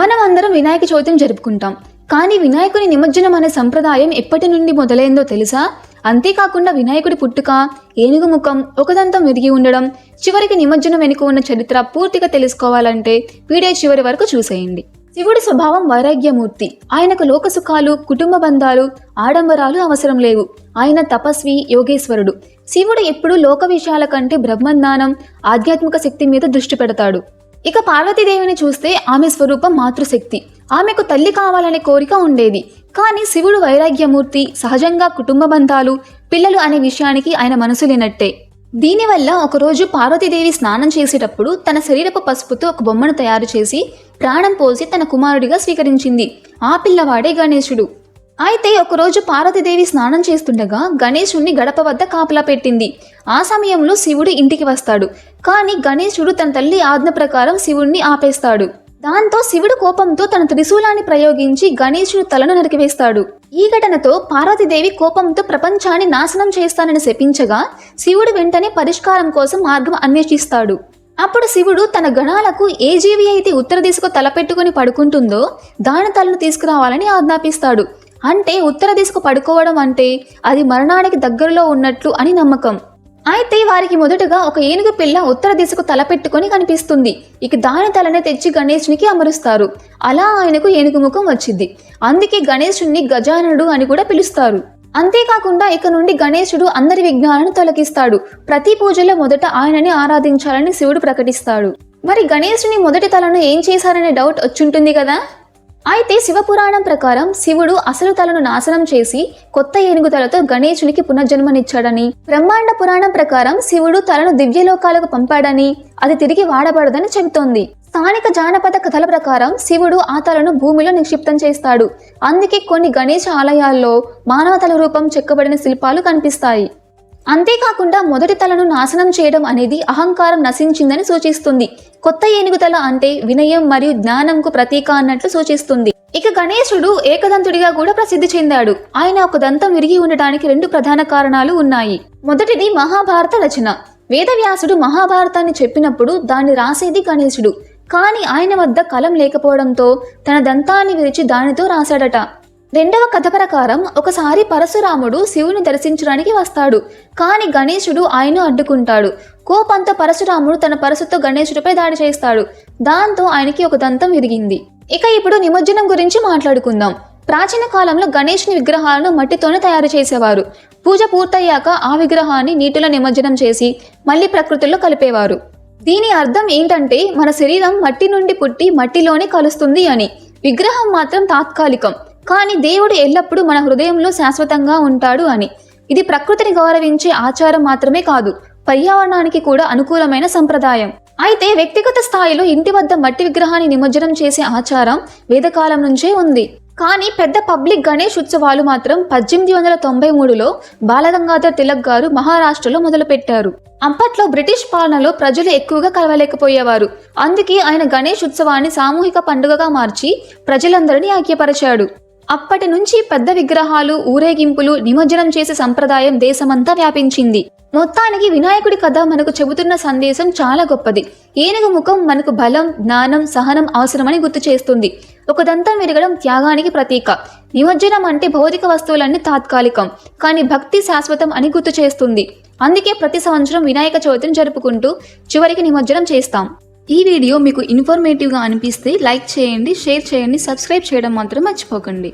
మనం అందరం వినాయక చవితిని జరుపుకుంటాం. కానీ వినాయకుని నిమజ్జనం అనే సంప్రదాయం ఎప్పటి నుండి మొదలైందో తెలుసా? అంతేకాకుండా వినాయకుడి పుట్టుక ఏనుగు ముఖం ఒకదంతం విరిగి ఉండడం చివరికి నిమజ్జనం వెనుక ఉన్న చరిత్ర పూర్తిగా తెలుసుకోవాలంటే వీడియో చివరి వరకు చూసేయండి. శివుడి స్వభావం వైరాగ్యమూర్తి. ఆయనకు లోకసుఖాలు కుటుంబ బంధాలు ఆడంబరాలు అవసరం లేవు. ఆయన తపస్వి యోగేశ్వరుడు. శివుడు ఎప్పుడూ లోక విషయాల కంటే బ్రహ్మజ్ఞానం ఆధ్యాత్మిక శక్తి మీద దృష్టి పెడతాడు. ఇక పార్వతీదేవిని చూస్తే ఆమె స్వరూపం మాతృశక్తి. ఆమెకు తల్లి కావాలనే కోరిక ఉండేది. కానీ శివుడు వైరాగ్యమూర్తి సహజంగా కుటుంబ బంధాలు పిల్లలు అనే విషయానికి ఆయన మనసు లేనట్టే. దీనివల్ల ఒకరోజు పార్వతీదేవి స్నానం చేసేటప్పుడు తన శరీరపు పసుపుతో ఒక బొమ్మను తయారు చేసి ప్రాణం పోసి తన కుమారుడిగా స్వీకరించింది. ఆ పిల్లవాడే గణేశుడు. అయితే ఒకరోజు పార్వతీదేవి స్నానం చేస్తుండగా గణేశుణ్ణి గడప వద్ద కాపలా పెట్టింది. ఆ సమయంలో శివుడు ఇంటికి వస్తాడు. కానీ గణేశుడు తన తల్లి ఆజ్ఞ ప్రకారం శివుణ్ణి ఆపేస్తాడు. దాంతో శివుడు కోపంతో తన త్రిశూలాన్ని ప్రయోగించి గణేశుడు తలను నరికివేస్తాడు. ఈ ఘటనతో పార్వతీదేవి కోపంతో ప్రపంచాన్ని నాశనం చేస్తానని శపించగా శివుడు వెంటనే పరిష్కారం కోసం మార్గం అన్వేషిస్తాడు. అప్పుడు శివుడు తన గణాలకు ఏ జీవి అయితే ఉత్తర దిశకు తలపెట్టుకుని పడుకుంటుందో దాని తలను తీసుకురావాలని ఆజ్ఞాపిస్తాడు. అంటే ఉత్తర దిశకు పడుకోవడం అంటే అది మరణానికి దగ్గరలో ఉన్నట్లు అని నమ్మకం. అయితే వారికి మొదటగా ఒక ఏనుగు పిల్ల ఉత్తర దిశకు తలపెట్టుకొని కనిపిస్తుంది. ఇక దాని తలనే తెచ్చి గణేశునికి అమరుస్తారు. అలా ఆయనకు ఏనుగు ముఖం వచ్చింది. అందుకే గణేశుణ్ణి గజానుడు అని కూడా పిలుస్తారు. అంతేకాకుండా ఇక నుండి గణేశుడు అందరి విఘ్నాలను తొలగిస్తాడు. ప్రతి పూజలో మొదట ఆయనని ఆరాధించాలని శివుడు ప్రకటిస్తాడు. మరి గణేశుని మొదటి తలను ఏం చేశారనే డౌట్ వచ్చుంటుంది కదా? అయితే శివపురాణం ప్రకారం శివుడు అసలు తలను నాశనం చేసి కొత్త ఏనుగు తలతో గణేశునికి పునర్జన్మనిచ్చాడని. బ్రహ్మాండ పురాణం ప్రకారం శివుడు తలను దివ్యలోకాలకు పంపాడని అది తిరిగి వాడబడదని చెబుతోంది. స్థానిక జానపద కథల ప్రకారం శివుడు ఆ తలను భూమిలో నిక్షిప్తం చేస్తాడు. అందుకే కొన్ని గణేష ఆలయాల్లో మానవ తల రూపం చెక్కబడిన శిల్పాలు కనిపిస్తాయి. అంతేకాకుండా మొదటి తలను నాశనం చేయడం అనేది అహంకారం నశించిందని సూచిస్తుంది. కొత్త ఏనుగుతల అంటే వినయం మరియు జ్ఞానంకు ప్రతీక అన్నట్లు సూచిస్తుంది. ఇక గణేశుడు ఏకదంతుడిగా కూడా ప్రసిద్ధి చెందాడు. ఆయన ఒక దంతం విరిగి ఉండటానికి రెండు ప్రధాన కారణాలు ఉన్నాయి. మొదటిది మహాభారత రచన. వేదవ్యాసుడు మహాభారతాన్ని చెప్పినప్పుడు దాన్ని రాసేది గణేశుడు. కానీ ఆయన వద్ద కలం లేకపోవడంతో తన దంతాన్ని విరిచి దానితో రాశాడట. రెండవ కథ ప్రకారం ఒకసారి పరశురాముడు శివుని దర్శించడానికి వస్తాడు. కానీ గణేశుడు ఆయన అడ్డుకుంటాడు. కోపంతో పరశురాముడు తన పరశుతో గణేశుడిపై దాడి చేస్తాడు. దాంతో ఆయనకి ఒక దంతం విరిగింది. ఇక ఇప్పుడు నిమజ్జనం గురించి మాట్లాడుకుందాం. ప్రాచీన కాలంలో గణేష్ని విగ్రహాలను మట్టితోనే తయారు చేసేవారు. పూజ పూర్తయ్యాక ఆ విగ్రహాన్ని నీటిలో నిమజ్జనం చేసి మళ్ళీ ప్రకృతిలో కలిపేవారు. దీని అర్థం ఏంటంటే మన శరీరం మట్టి నుండి పుట్టి మట్టిలోనే కలుస్తుంది అని. విగ్రహం మాత్రం తాత్కాలికం. కానీ దేవుడు ఎల్లప్పుడూ మన హృదయంలో శాశ్వతంగా ఉంటాడు అని. ఇది ప్రకృతిని గౌరవించే ఆచారం మాత్రమే కాదు పర్యావరణానికి కూడా అనుకూలమైన సంప్రదాయం. అయితే వ్యక్తిగత స్థాయిలో ఇంటి వద్ద మట్టి విగ్రహాన్ని నిమజ్జనం చేసే ఆచారం వేదకాలం నుంచే ఉంది. కానీ పెద్ద పబ్లిక్ గణేష్ ఉత్సవాలు మాత్రం పద్దెనిమిది వందల తొంభై మూడులో బాలగంగాధర్ తిలక్ గారు మహారాష్ట్రలో మొదలుపెట్టారు. అప్పట్లో బ్రిటిష్ పాలనలో ప్రజలు ఎక్కువగా కలవలేకపోయేవారు. అందుకే ఆయన గణేష్ ఉత్సవాన్ని సామూహిక పండుగగా మార్చి ప్రజలందరినీ ఐక్యపరిచాడు. అప్పటి నుంచి పెద్ద విగ్రహాలు ఊరేగింపులు నిమజ్జనం చేసే సంప్రదాయం దేశమంతా వ్యాపించింది. మొత్తానికి వినాయకుడి కథ మనకు చెబుతున్న సందేశం చాలా గొప్పది. ఏనుగు ముఖం మనకు బలం జ్ఞానం సహనం అవసరమని గుర్తు చేస్తుంది. ఒక దంతం విరగడం త్యాగానికి ప్రతీక. నిమజ్జనం అంటే భౌతిక వస్తువులన్నీ తాత్కాలికం కానీ భక్తి శాశ్వతం అని గుర్తు చేస్తుంది. అందుకే ప్రతి సంవత్సరం వినాయక చవితిని జరుపుకుంటూ చివరికి నిమజ్జనం చేస్తాం. ఈ వీడియో మీకు ఇన్ఫర్మేటివ్గా అనిపిస్తే లైక్ చేయండి షేర్ చేయండి సబ్స్క్రైబ్ చేయడం మాత్రం మర్చిపోకండి.